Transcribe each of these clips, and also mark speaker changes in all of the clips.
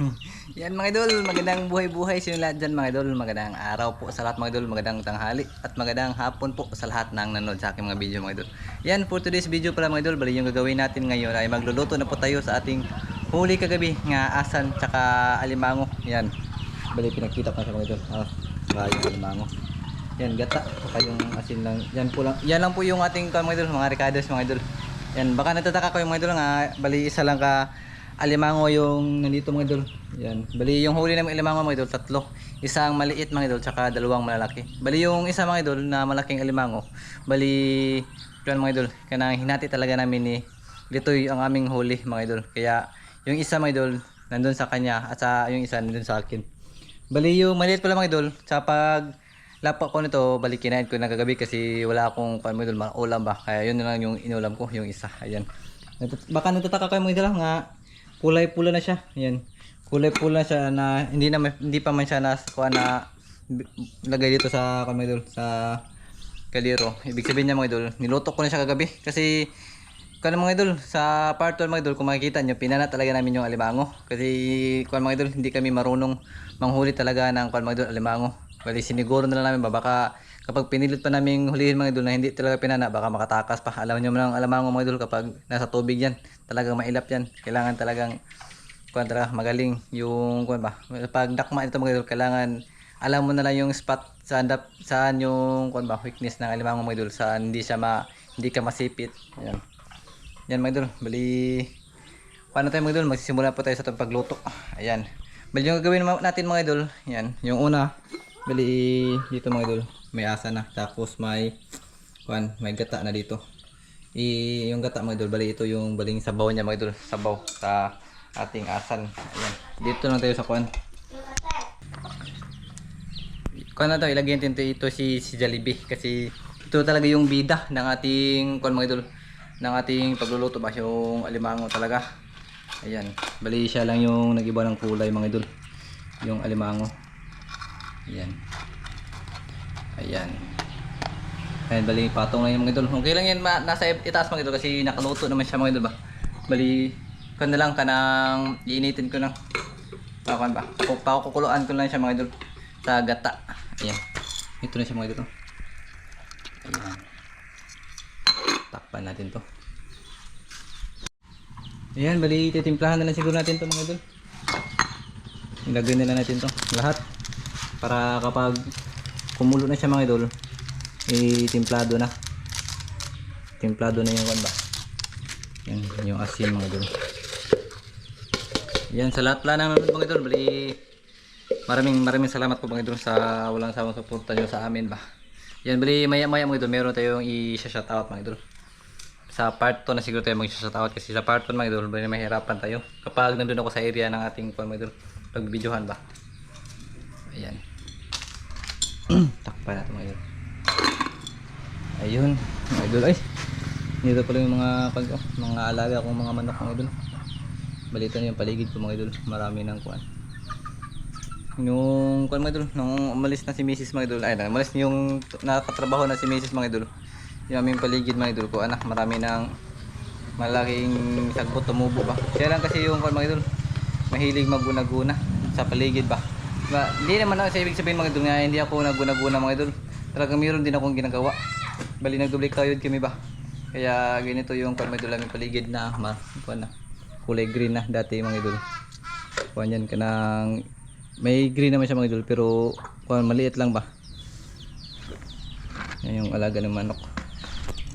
Speaker 1: Yan mga idol, magandang buhay-buhay sa lahat dyan mga idol. Magandang araw po sa lahat mga idol, magandang tanghali at magandang hapon po sa lahat ng nanonood sa aking mga video mga idol. Yan, for today's video pala mga idol, bali yung gagawin natin ngayon ay magluluto na po tayo sa ating huli kagabi nga asan tsaka alimango. Yan, bali pinagkita ko na sa mga idol. Ah, saka yung alimango. Yan, gata, saka yung asin lang. Yan po lang, yan lang po yung ating mga idol, mga ricados mga idol. Yan, baka natataka ko yung mga idol nga, bali isa lang ka alimango yung nandito mga idol. Yan. Bali yung huli ng alimango mga idol, tatlo. Isang maliit mga idol, tsaka dalawang malalaki. Bali yung isa mga idol na malaking alimango, bali yun mga idol, kanang hinati talaga namin ni dito ang aming huli mga idol. Kaya yung isa mga idol, nandun sa kanya at sa yung isa nandun sa akin. Bali yung maliit pala mga idol, sa pag lapa ko nito, bali kinain ko na kagabi kasi wala akong pan mga idol, ulam ba. Kaya yun na lang yung inulam ko, yung isa. Ayan. Baka natataka kayo mga idol nga kulay pula na siya. Ayan. Kulay pula siya na hindi na hindi pa man siya na kuha na lagay dito sa kami idol sa kaliro. Ibig sabihin niya mga idol, niluto ko na siya kagabi kasi kaya mga idol, sa part 1 mga idol, kung makikita nyo, pinana talaga namin yung alimango. Kasi kung mga idol, hindi kami marunong manghuli talaga ng kung mga idol, alimango. Bali, siniguro na lang namin ba, baka kapag pinilit pa namin hulihin mga idol na hindi talaga pinana, baka makatakas pa. Alam nyo man ang alimango mga idol, kapag nasa tubig yan, talagang mailap yan. Kailangan talagang, kuan magaling yung, kuan ba, pag dakma ito mga idol, kailangan alam mo na lang yung spot saan, dap, saan yung kuan ba, weakness ng alimango mga idol, saan hindi siya ma, hindi ka masipit. Ayan. Yan mga idol, bali paano tayo mga idol, magsisimula po tayo sa itong pagluto. Ayan. Bali yung gagawin natin mga idol, yan, yung una, bali dito mga idol, may asa na, tapos may kuan, may gata na dito. I, yung gata mga idol, bali ito yung baling sabaw niya mga idol, sabaw sa ating asan. Ayan. Dito lang tayo sa kuan. Kuan na to, ilagay natin ito, ito si, si Jollibee kasi ito talaga yung bida ng ating kuan mga idol ng ating pagluluto ba yung alimango talaga ayan bali siya lang yung nagiba ng kulay mga idol yung alimango ayan ayan. Ayan bali patong lang yung mga idol. Okay lang yan ma nasa itaas mga idol kasi nakaluto naman siya mga idol ba? Bali kan na lang kanang iinitin ko lang. Pakuan ba? Pakukuluan ko lang siya mga idol. Sa gata. Ayan. Ito na siya mga idol oh. ayan. Takpan natin to. Ayan bali titimplahan na lang siguro natin to mga idol. Ilagay na lang natin to. Lahat. Para kapag kumulo na siya mga idol. Itimplado na. Timplado na yung ba? Yan yung asin mga idol. Yan sa lahat pala ng nanonood mga idol bali maraming maraming salamat po mga idol sa walang sawang suporta nyo sa amin ba? Yan bali maya maya mga idol meron tayong i-shoutout mga idol. Sa part 2 na siguro tayo mag-shoutout kasi sa part 1 mga idol bali mahirapan tayo. Kapag nandun ako sa area ng ating kung mga idol pag videohan ba? Ayan takpan natin mga idol. Ayun mga idol. Ay dito pala yung mga mga alaga kong mga manok mga idol. Balito na yung paligid ko mga idol. Marami ng kuan yung kuan mga idol nung umalis na si Mrs. mga idol ay umalis yung nakatrabaho na si Mrs. mga idol. Yung aming paligid mga idol ko anak marami ng malaking sagbot tumubo ba kaya lang kasi yung kuan mga idol mahilig maguna-guna sa paligid ba ba hindi naman ako sa ibig sabihin mga idol nga hindi ako naguna-guna mga idol. Talagang mayroon din akong ginagawa. Bali nagdubli kayod kami ba? Kaya ganito yung kuan mga idol paligid na ma na kulay green na dati mga idol. Kuan yan kanang may green naman siya mga idol pero kuan maliit lang ba? Yan yung alaga ng manok.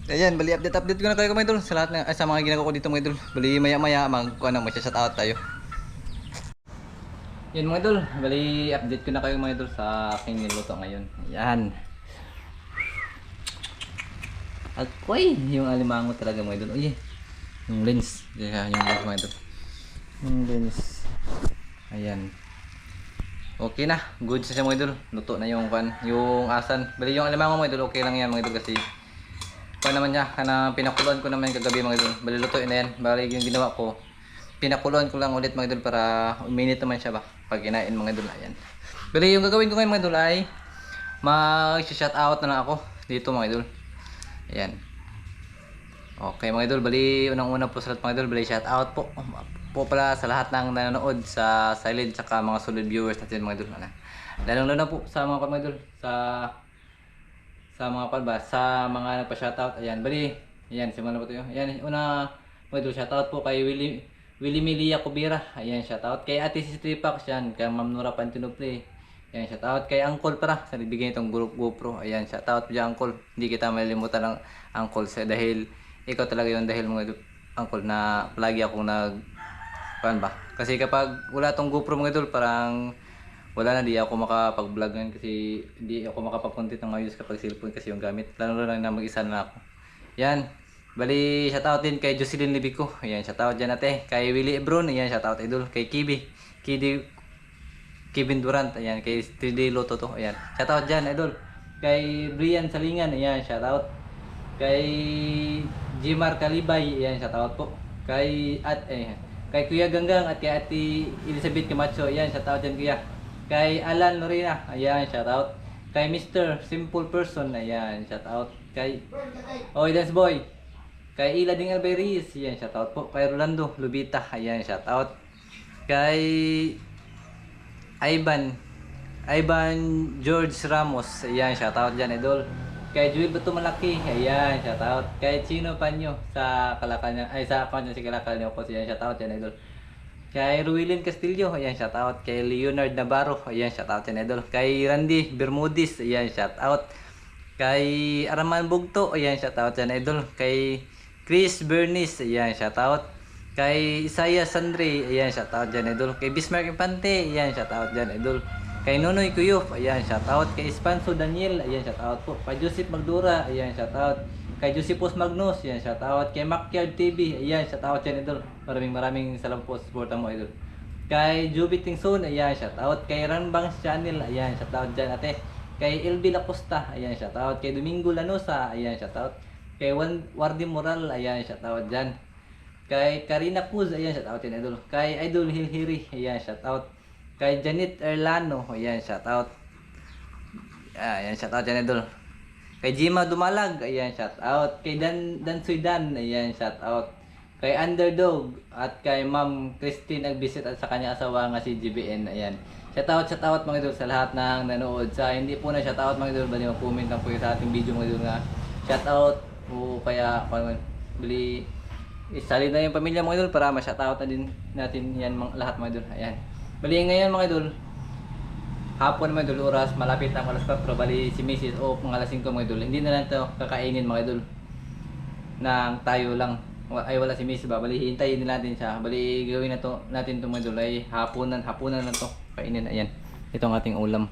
Speaker 1: Ayan, bali update update ko na kayo mga idol sa lahat ng ay, sa mga ginagawa ko dito mga idol. Bali maya maya mag kuan na mag-shout out tayo. Yan mga idol, bali update ko na kayo mga idol sa aking niluto ngayon. Ayan. Akoy, yung alimango talaga mga idol. Uy, yung lens. Kaya yung lens mga idol. Yung lens. Ayan. Okay na, good siya mga idol. Luto na yung kan, yung asan. Bali yung alimango mga idol, okay lang yan mga idol kasi pa naman niya, kana pinakuluan ko naman kagabi mga idol. Bali lutuin na yan. Bali yung ginawa ko, pinakuluan ko lang ulit mga idol para uminit naman siya ba pag kinain mga idol. Ayan. Bali yung gagawin ko ngayon mga idol ay mag-shout out na lang ako dito mga idol. Ayan. Okay mga idol, bali unang una po sa lahat mga idol, bali shout out po po pala sa lahat ng nanonood sa silent saka mga solid viewers natin mga idol. Ano? Lalo po sa mga mga idol sa sa mga palba, sa mga nagpa-shoutout. Ayan, bali. Ayan, simulan po tayo. Ayan, una mga idol, shoutout po kay Willie Willie Milia Kubira. Ayan, shoutout kay Ate si Tripax yan, kay Ma'am Nora Pantinople. Ayan, shoutout kay Uncle para sa bigyan itong group GoPro. Ayan, shoutout dyan, Uncle. Hindi kita malilimutan ng Uncle sa dahil ikaw talaga yung dahil mga Uncle na palagi akong nag Paano ba? Kasi kapag wala tong GoPro mga idol, parang wala na, di ako makapag-vlog ngayon kasi di ako makapag-content ng ayos kapag cellphone kasi yung gamit. Lalo na lang na mag-isa na ako. Yan. Bali, shoutout din kay Jocelyn Libico. Ayan, shoutout dyan ate. Kay Willie Ebron. Ayan, shoutout idol. Kay Kibi. Kidi Kevin Durant. Ayan, kay 3D Lotto to. Ayan. Shoutout dyan, idol. Kay Brian Salingan. Ayan, shoutout. Kay Jimar Kalibay. Ayan, shoutout po. Kay at eh, kay Kuya Ganggang at kay Ate Elizabeth Camacho. Ayan, shoutout dyan kuya. Kay Alan Lorena. Ayan, shoutout. Kay Mr. Simple Person. Ayan, shoutout. Kay Oy, Dance Boy. Kay Ila Ding Alberis. Ayan, shoutout po. Kay Rolando Lubita. Ayan, shoutout. Kay Ivan Ivan George Ramos. Ayan, shoutout dyan, idol. Kay Joel Bato Malaki. Ayan, shoutout. Kay Chino Panyo sa Kalakal niya. Ay, sa account niya si Kalakal niya po. Ayan, shoutout dyan, idol. Kay Ruilin Castillo. Ayan, shoutout. Kay Leonard Navarro. Ayan, shoutout dyan, idol. Kay Randy Bermudis. Ayan, shoutout. Kay Araman Bugto. Ayan, shoutout dyan, idol. Kay Chris Bernice. Ayan, shoutout. Kay Isaiah Sandre, ayan, shoutout dyan, idol. Kay Bismarck Infante, ayan, shoutout dyan, idol. Kay Nonoy Kuyuf, ayan, shoutout. Kay Espanso Daniel, ayan, shoutout po. Kay Joseph Magdura, ayan, shoutout. Kay Josephus Magnus, ayan, shoutout. Kay Makyard TV, ayan, shoutout dyan, idol. Maraming maraming salamat po sa suporta mo, idol. Kay Juby Tingson, ayan, shoutout. Kay Ranbangs Channel, ayan, shoutout dyan, ate. Kay LB Lacosta, ayan, shoutout. Kay Domingo Lanosa, ayan, shoutout. Kay Wan Wardi Moral, ayan, shoutout dyan. Kay Karina Cruz, ayan, shout out yun, idol. Kay Idol Hilhiri, ayan, shout out. Kay Janet Erlano, ayan, shout out. Ah, ayan, shout out yan, idol. Kay Jima Dumalag, ayan, shout out. Kay Dan Dan Suidan, ayan, shout out. Kay Underdog at kay Ma'am Christine Agbisit at sa kanya asawa nga si GBN, ayan. Shout out, shout out mga idol sa lahat ng nanood. Sa hindi po na shout out mga idol, bali mag-comment lang po sa ating video mga idol nga shout out o kaya kung bali Isali na yung pamilya mga idol para ma-shoutout na din natin yan mga, lahat mga idol. Ayan. Bali ngayon mga idol, hapon mga idol, oras, malapit na alas 4, bali si Mrs. o mga alas 5 mga idol. Hindi na lang ito kakainin mga idol. Nang tayo lang. Ay wala si Mrs. ba? Bali hintayin din natin siya. Bali gawin na to, natin to mga idol ay hapunan, hapunan na to. Kainin, ayan. Ito ang ating ulam.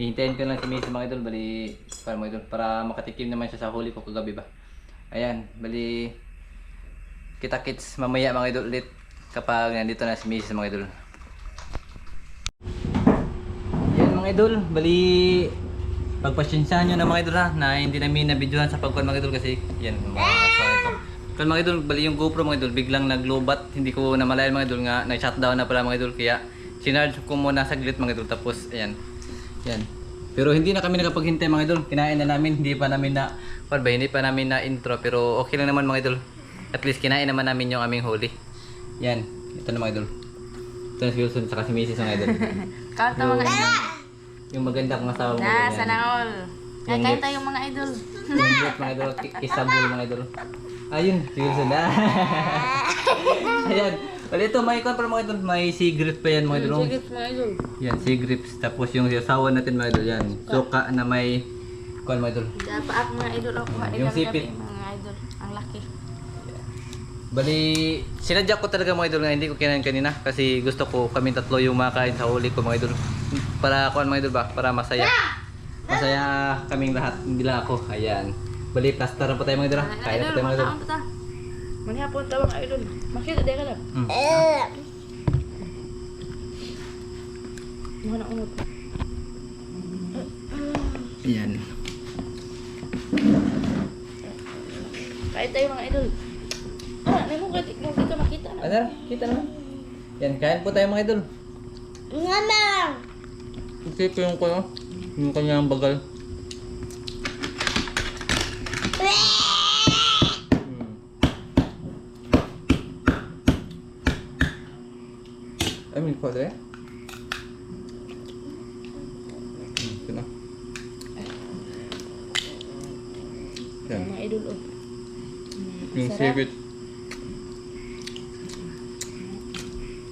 Speaker 1: Hihintayin ko lang si Mrs. mga idol, bali para mga idol, para makatikim naman siya sa huli ko kagabi ba. Ayan, bali kita kits mamaya mga idol ulit kapag nandito na si Mrs. mga idol. Yan mga idol, bali pagpasyensyahan nyo na mga idol ha, na hindi namin nabidyohan sa pagkuhan mga idol kasi yan mga. Kaya mga idol, bali yung GoPro mga idol, biglang naglobat, hindi ko namalayan mga idol nga, nag-shutdown na pala mga idol kaya sinarge ko muna saglit mga idol tapos ayan, yan. Pero hindi na kami nakapaghintay mga idol, kinain na namin, hindi pa namin na, what ba, hindi pa namin na intro pero okay lang naman mga idol. At least kinain naman namin yung aming huli. Yan, ito na mga idol. Ito na si Wilson saka si Mrs. mga idol.
Speaker 2: Kanta mga idol.
Speaker 1: Yung maganda kong asawa mga
Speaker 2: Na, sana all.
Speaker 1: Yung
Speaker 2: Kakain tayong mga idol.
Speaker 1: Yung lips, mga idol, kisabol mga idol. Ayun, si Wilson na. Ayan. Well, ito, may kon para mga idol. May sea grip pa yan mga idol.
Speaker 2: Sige mga idol.
Speaker 1: Yan, sea grips. Tapos yung asawa natin mga idol. Yan, suka na may kon mga idol.
Speaker 2: Dapat ako mga idol ako.
Speaker 1: Yung sipit.
Speaker 2: Mga idol. Ang laki.
Speaker 1: Bali, sinadya ko talaga mga idol nga hindi ko kinain kanina kasi gusto ko kami tatlo yung makain sa huli ko mga idol. Para kuan mga idol ba? Para masaya. Masaya kaming lahat, hindi lang ako. Ayan. Bali, plaster po tayo mga idol. Kain na po
Speaker 2: idol,
Speaker 1: tayo mga
Speaker 2: mga
Speaker 1: idol.
Speaker 2: Manihapon tawang idol. Makita ka lang.
Speaker 1: Mm.
Speaker 2: Mga na unod.
Speaker 1: Ayan.
Speaker 2: Kain tayo mga idol. Ah, ano mo kati mo kita makita na.
Speaker 1: Ano na? Kita naman. Yan, kain po tayo mga idol.
Speaker 2: Mama.
Speaker 1: Okay ko yung kuno. Yung kanyang bagal. Hmm. Ay, may kwadre? Hmm, ito na. Yan.
Speaker 2: Mga idol, oh. Mm,
Speaker 1: Yung
Speaker 2: sarap.
Speaker 1: favorite.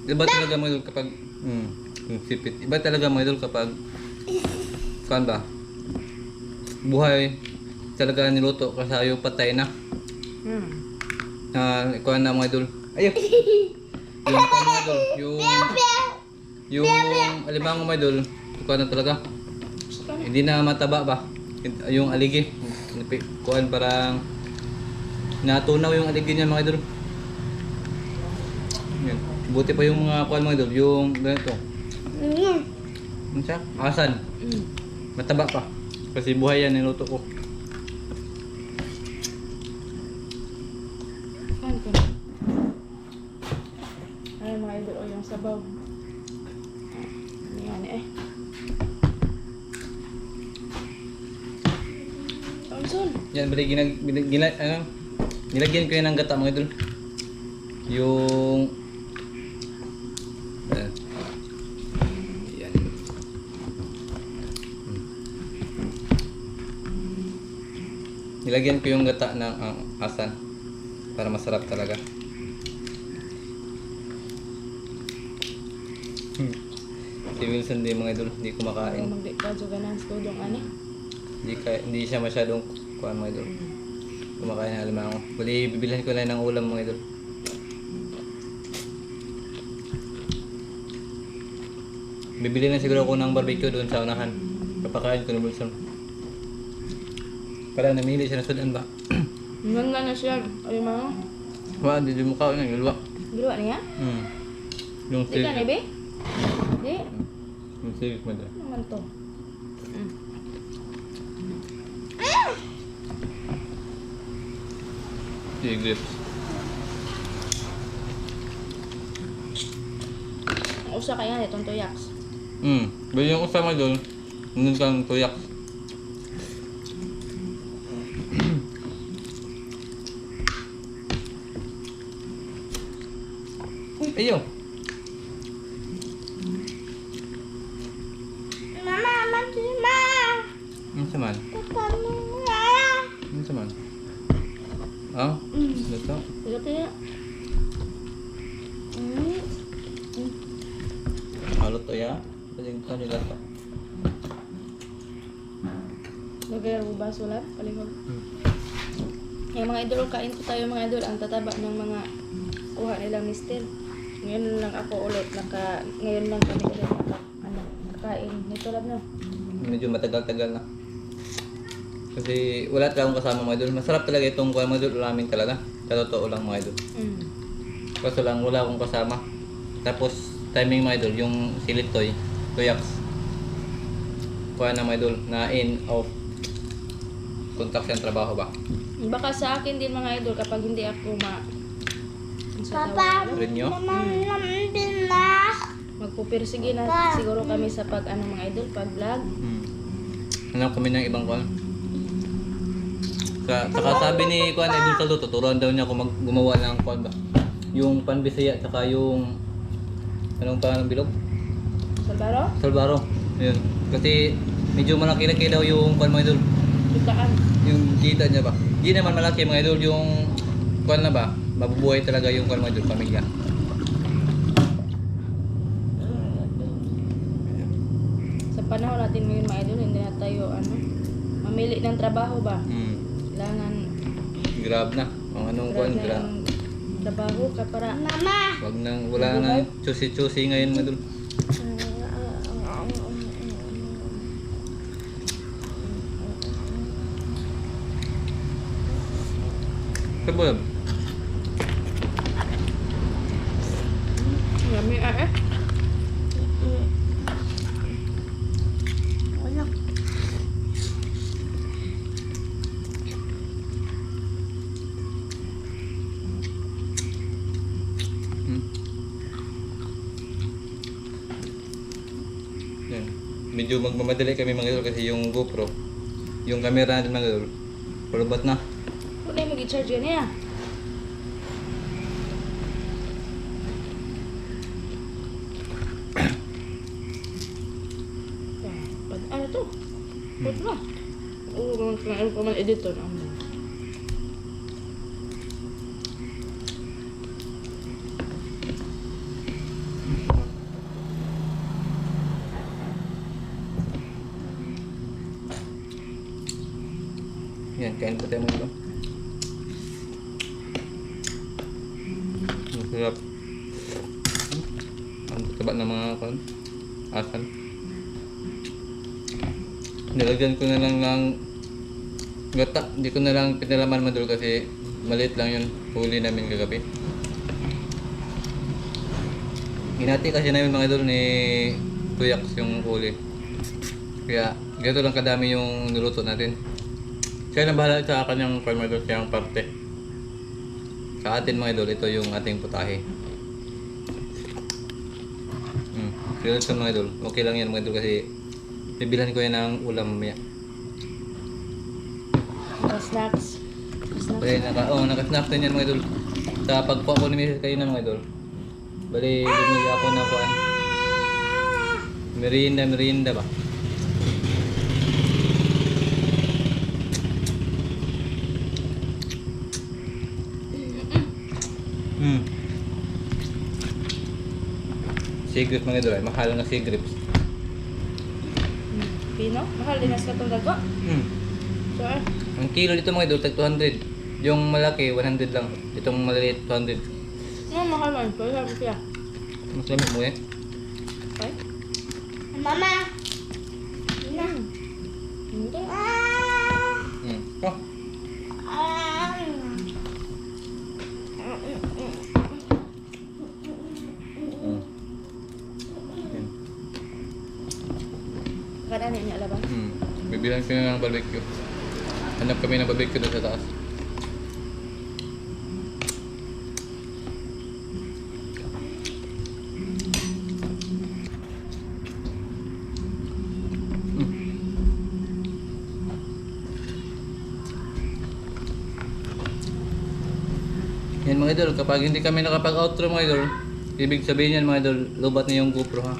Speaker 1: Iba talaga mga idol kapag mm, yung sipit. Iba talaga mga idol kapag kan ba? Buhay talaga niluto kasi ayaw patay na.
Speaker 2: Mm.
Speaker 1: Na ikuha na mga idol. Ayaw. Yung mga idol, yung yung alimango mga idol, ikuha na talaga. Hindi na mataba ba? Yung aligi. Kuhan parang natunaw yung aligi niya mga idol. Yan. Buti pa yung mga kuhan mga idol, yung ganito. Ano siya? Asan. Mataba pa. Kasi buhay yan, niluto ko.
Speaker 2: Ano ko? Ay, mga idol, oh, yung sabaw. Ano yan eh. Thompson.
Speaker 1: Yan, bali ginag, ginag, ginag, ano, nilagyan ko yan ng gata mga idol. Yung... Ayan. Yan. Hmm. Nilagyan ko yung gata ng ang asan para masarap talaga. Hmm. Si Wilson din mga idol, hindi kumakain.
Speaker 2: magdi ka ganan sa tudong ani.
Speaker 1: Hindi, kaya, hindi siya masyadong kuhan mga idol. Kumakain ng alimango. Bali, bibilhan ko na ng ulam mga idol. Bibili na siguro ako ng barbecue doon sa unahan. Papakain ko ni Wilson. Para namili siya ng sudan ba?
Speaker 2: Hanggang na siya. Ay, mga.
Speaker 1: Wala, hindi mo kain ng ilwa.
Speaker 2: Giluwa niya?
Speaker 1: Hmm. Yung
Speaker 2: Di ka,
Speaker 1: civic.
Speaker 2: Nebe? Di.
Speaker 1: Yung civic mo doon.
Speaker 2: Ano naman to? Mm. Ang usa kaya itong tuyaks.
Speaker 1: Hmm. Bali yung usama doon, nandun kang tuyak. Ayaw.
Speaker 3: Mama, mama,
Speaker 1: Ano saman?
Speaker 3: mama.
Speaker 1: Ano saman? Ah?
Speaker 2: Mm.
Speaker 1: Dito?
Speaker 2: Sige, kaya. Mm.
Speaker 1: Halot to ya? Paling ka nila to.
Speaker 2: Lagay ang baso lang. Palihog.
Speaker 1: Hmm.
Speaker 2: Yung mga idol, kain po tayo mga idol. Ang tataba ng mga kuha nilang mister. Ngayon lang ako ulit. Naka, ngayon lang kami ulit naka, ano, nakain. Nito lang no.
Speaker 1: Medyo matagal-tagal na. Kasi wala talaga akong kasama mga idol. Masarap talaga itong kuha mga idol. Ulamin talaga. Sa totoo lang mga idol.
Speaker 2: Mm.
Speaker 1: Kaso lang wala akong kasama. Tapos timing mga idol, yung silitoy, tuyaks. Kuha na mga idol, na in of contact sa trabaho ba?
Speaker 2: Baka sa akin din mga idol kapag hindi ako ma...
Speaker 3: Papa,
Speaker 2: tawag?
Speaker 1: Rin nyo?
Speaker 3: mama, din na.
Speaker 2: Magpupirsige na siguro kami sa pag ano mga idol, pag vlog.
Speaker 1: Hmm. Hanap kami ng ibang kuha. Sa, saka sabi ni Kuan Idol Saldo, tuturuan daw niya ako mag gumawa ng kuan ba? Yung panbisaya tsaka yung anong pangalan ng bilog?
Speaker 2: Salvaro,
Speaker 1: Salvaro. Yun. Kasi medyo malaki-laki daw yung kuan mga idol.
Speaker 2: dukaan.
Speaker 1: Yung kita niya ba? Hindi naman malaki mga idol yung kuan na ba? Mabubuhay talaga yung kuan mga idol, pamilya.
Speaker 2: Sa panahon natin ngayon mga idol, hindi na tayo ano, mamili ng trabaho ba?
Speaker 1: Hmm.
Speaker 2: Kailangan
Speaker 1: Grab na. Ang anong kuan
Speaker 2: grab yung trabaho ka para
Speaker 3: Mama.
Speaker 1: Wag nang wala nang chusi-chusi ngayon mga idol. Kabab.
Speaker 2: Yummy ah eh.
Speaker 1: Yan. Medyo magmamadali kami mga idol kasi yung GoPro, yung camera natin mga idol, pulubat na
Speaker 2: i-charge ganyan. Pag ano to? Put na. Oo, kung ano pa man edit um.
Speaker 1: Yan, kain pa tayo mo ito. Sarap. Ang taba ng mga kan. Asan. Nilagyan ko na lang ng gata. Hindi ko na lang pinalaman madul kasi maliit lang yun. Huli namin kagabi. Hinati kasi namin mga idol ni Tuyax yung huli. Kaya ganito lang kadami yung niluto natin. Kaya na bahala sa kanyang farmer siyang parte. Sa atin mga idol, ito yung ating putahe. Hmm. Pero sa mga idol, okay lang yan mga idol kasi bibilhan ko yan ng ulam mamaya.
Speaker 2: Snacks.
Speaker 1: Bali, naka, oh, naka-snap din yan mga idol. Sa pagpo ako ni Mrs. kayo na mga idol. Bali, bumili ako ng kuan. Merienda, merienda ba? Secret mga idol, mahal na secrets.
Speaker 2: Hmm. Pino? Mahal din sa katong dago.
Speaker 1: Hmm.
Speaker 2: So, eh.
Speaker 1: Ang kilo dito mga idol, tag 200. Yung malaki, 100 lang. Itong maliliit, 200.
Speaker 2: Ano mahal man? Pero sabi siya.
Speaker 1: Mas lamig mo eh.
Speaker 2: Okay?
Speaker 3: Mama.
Speaker 2: Hmm. Hindi.
Speaker 3: Ah.
Speaker 1: Hmm. Oh.
Speaker 3: Ah.
Speaker 1: Hmm. Yan.
Speaker 2: Kada niya laban.
Speaker 1: Hmm. Bibilan ko ng barbecue. Hanap kami ng barbecue doon sa taas. Hmm. Yan mga idol, kapag hindi kami nakapag-outro mga idol, ibig sabihin yan mga idol, lubat na yung GoPro ha.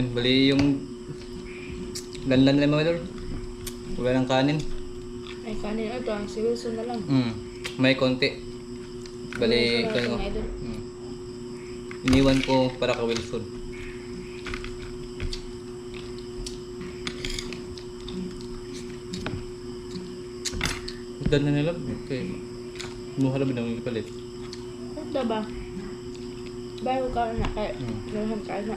Speaker 1: Yan, bali yung lanlan lang mga idol. Wala ng kanin.
Speaker 2: Ay, kanin ito. Ang si Wilson na lang.
Speaker 1: Mm, may konti. Bali,
Speaker 2: na lang, idol.
Speaker 1: Mm. Iniwan ko para ka Wilson. Udan na nila. Okay. Muha na ba nang ipalit?
Speaker 2: Ito ba? Bago ka na kaya
Speaker 1: Hmm.
Speaker 2: nalahan ka na.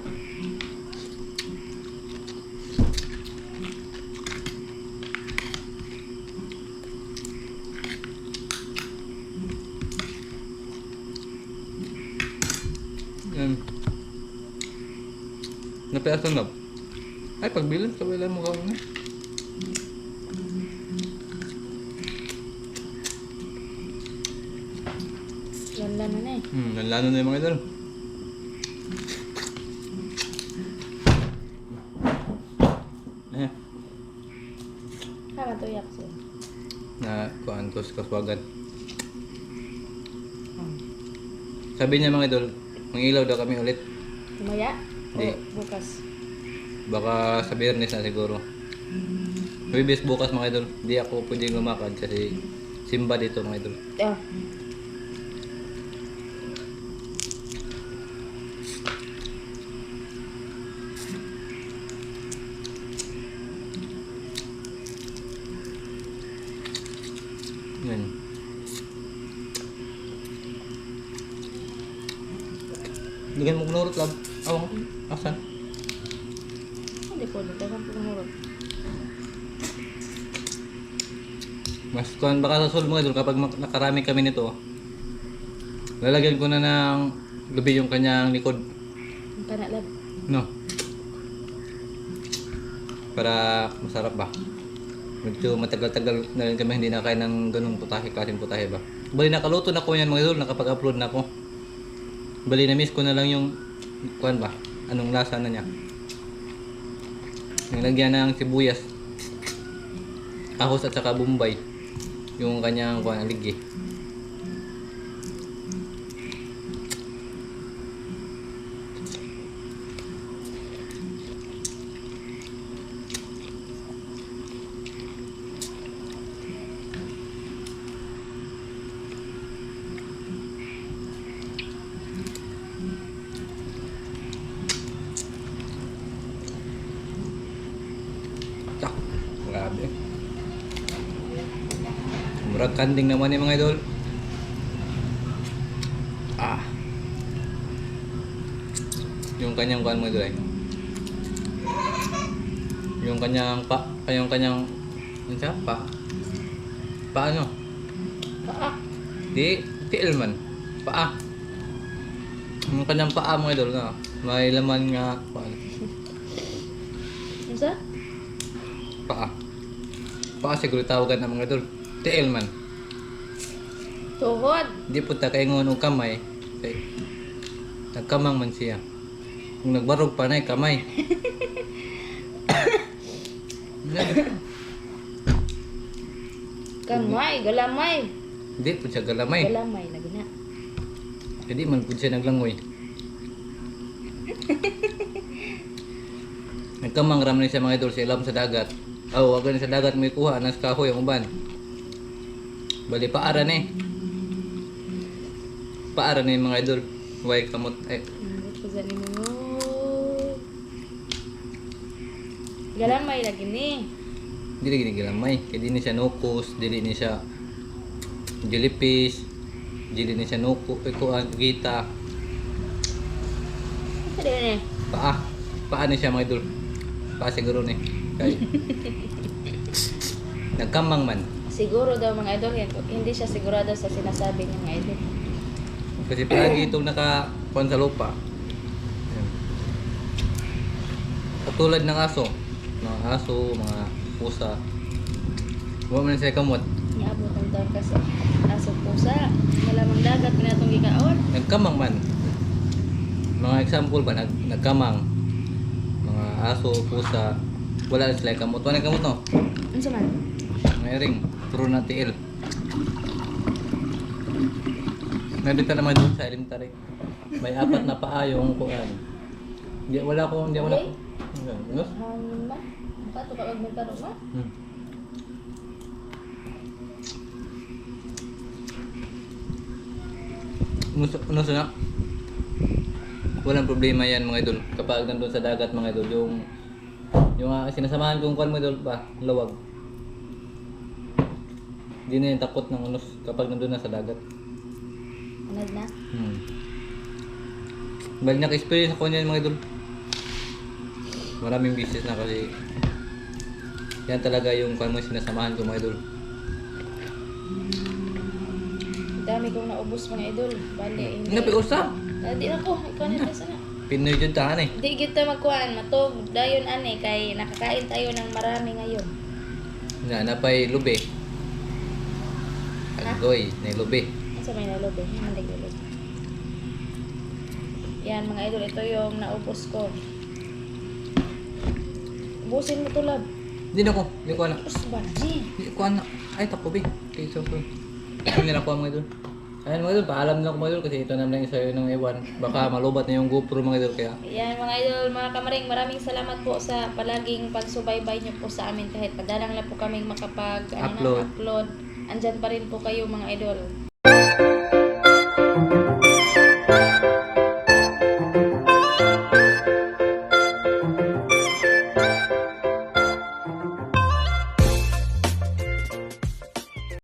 Speaker 1: Yan. Napiasan na. Ay, mo ka na.
Speaker 2: Yan lang na eh.
Speaker 1: Hmm, nalano na yung mga idol. Eh,
Speaker 2: Tama to yak siya.
Speaker 1: na kuan ko sa kaswagan. Sabi niya mga idol, mangilaw daw kami ulit.
Speaker 2: Maya?
Speaker 1: Hindi.
Speaker 2: O bukas?
Speaker 1: Baka sa biyernes na siguro. Bibis bukas mga idol. Hindi ako pwedeng lumakad kasi simba dito mga idol.
Speaker 2: Ah.
Speaker 1: Yan. Bigyan mo kunurot lab. Awang. Asan?
Speaker 2: Hindi po. Dito ka pumurot.
Speaker 1: Mas sul mga idol kapag nakarami kami nito. Lalagyan ko na ng gabi yung kanyang likod.
Speaker 2: Ang kanak lab.
Speaker 1: No. Para masarap ba? Medyo matagal-tagal na rin kami hindi nakain ng ganung putahe, klaseng putahe ba? Bali nakaluto na ko yan mga idol, nakapag-upload na ko. Bali na-miss ko na lang yung kuan ba? Anong lasa na niya? Nilagyan ng sibuyas. ahos at saka Bombay. Yung kanyang kuan aligi. Tak, grabe. Murag kanding naman ni mga idol. Ah. Yung kanyang kuan mga idol ay. Yung kanyang pa, ay yung kanyang ano siya? Pa. Paano?
Speaker 2: Paa.
Speaker 1: Di, tiil man. Paa. Yung kanyang paa mga idol na may laman nga kuan.
Speaker 2: Ano sa?
Speaker 1: Paa. Paa siguro tawagan ng mga idol. Tiil man.
Speaker 2: Tuhod.
Speaker 1: Di po ta kay ngon og kamay. Kay nagkamang man siya. Kung nagbarog pa na kamay.
Speaker 2: Kamay, galamay.
Speaker 1: Di po siya galamay.
Speaker 2: Galamay na gina.
Speaker 1: Jadi man po siya naglangoy. Nagkamang ram ni siya mga idol sa ilam sa dagat. Aw, wag na sa dagat may kuha nas kahoy ang uban. Bali paara ni. Paara ni mga idol. Way kamot eh?
Speaker 2: Galamay lagi ni.
Speaker 1: Dili gini gilamay. Kaya di ni siya nukos, dili ni siya jellyfish, dili ni siya nuko, eh, kuan, gita,
Speaker 2: Ano din eh?
Speaker 1: paa. Paa ni siya mga idol. Paa siguro ni. Kay Nagkamang man.
Speaker 2: Siguro daw mga idol, hindi siya sigurado sa sinasabi niya mga idol.
Speaker 1: Kasi palagi itong naka kuan sa lupa. Ayan. Katulad ng aso. Mga aso, mga pusa. Huwag man siya kamot.
Speaker 2: Niabot ang taon kasi aso pusa. Malamang dagat pinatong gikaon.
Speaker 1: Nagkamang man. Mga example ba, nag, nagkamang. Mga aso, pusa. Wala na sila kamot. Wala na kamot no?
Speaker 2: Ano sa man?
Speaker 1: May Puro na tiil. Nandito naman doon sa elementary. May apat na paa yung kuan. Hindi, wala ko, hindi wala ko. Ano?
Speaker 2: Ma? Pato ka magmentaro ma?
Speaker 1: Hmm. Unos, unos na. Walang problema yan mga idol. Kapag nandun sa dagat mga idol, yung yung uh, sinasamahan kong kwan mga idol ba, lawag. Hindi na yung takot ng unos kapag nandun na sa dagat.
Speaker 2: Anad na?
Speaker 1: Hmm. Bali naka-experience ako niyan mga idol. Maraming business na kasi yan talaga yung kwan mo sinasamahan ko mga idol.
Speaker 2: Dami kong naubos mga idol. Bali, hindi.
Speaker 1: Nga usap.
Speaker 2: Ah, di na ko. Ikaw na ito sana.
Speaker 1: Pinoy jud tahan eh.
Speaker 2: Di kita magkuhan. Matog. Dayon ane. Kay nakakain tayo ng marami ngayon.
Speaker 1: Na napay lube. Agoy, na lube.
Speaker 2: Ano sa may nalobe? Mandig ulit. Yan mga idol. Ito yung naubos ko. Ubusin mo to lab.
Speaker 1: Di na ko, di ko na.
Speaker 2: Tapos ba? G.
Speaker 1: Di ko na. Ay tako be. Okay, so ko. Hindi na ko mga idol. Ayun mga idol, paalam na ako mga idol kasi ito naman lang isa yun ng ewan. Baka malubat na yung GoPro mga idol kaya.
Speaker 2: Yan mga idol, mga kamaring, maraming salamat po sa palaging pagsubaybay niyo po sa amin kahit padalang lang po kaming makapag ano na,
Speaker 1: Upload.
Speaker 2: upload. Andyan pa rin po kayo mga idol.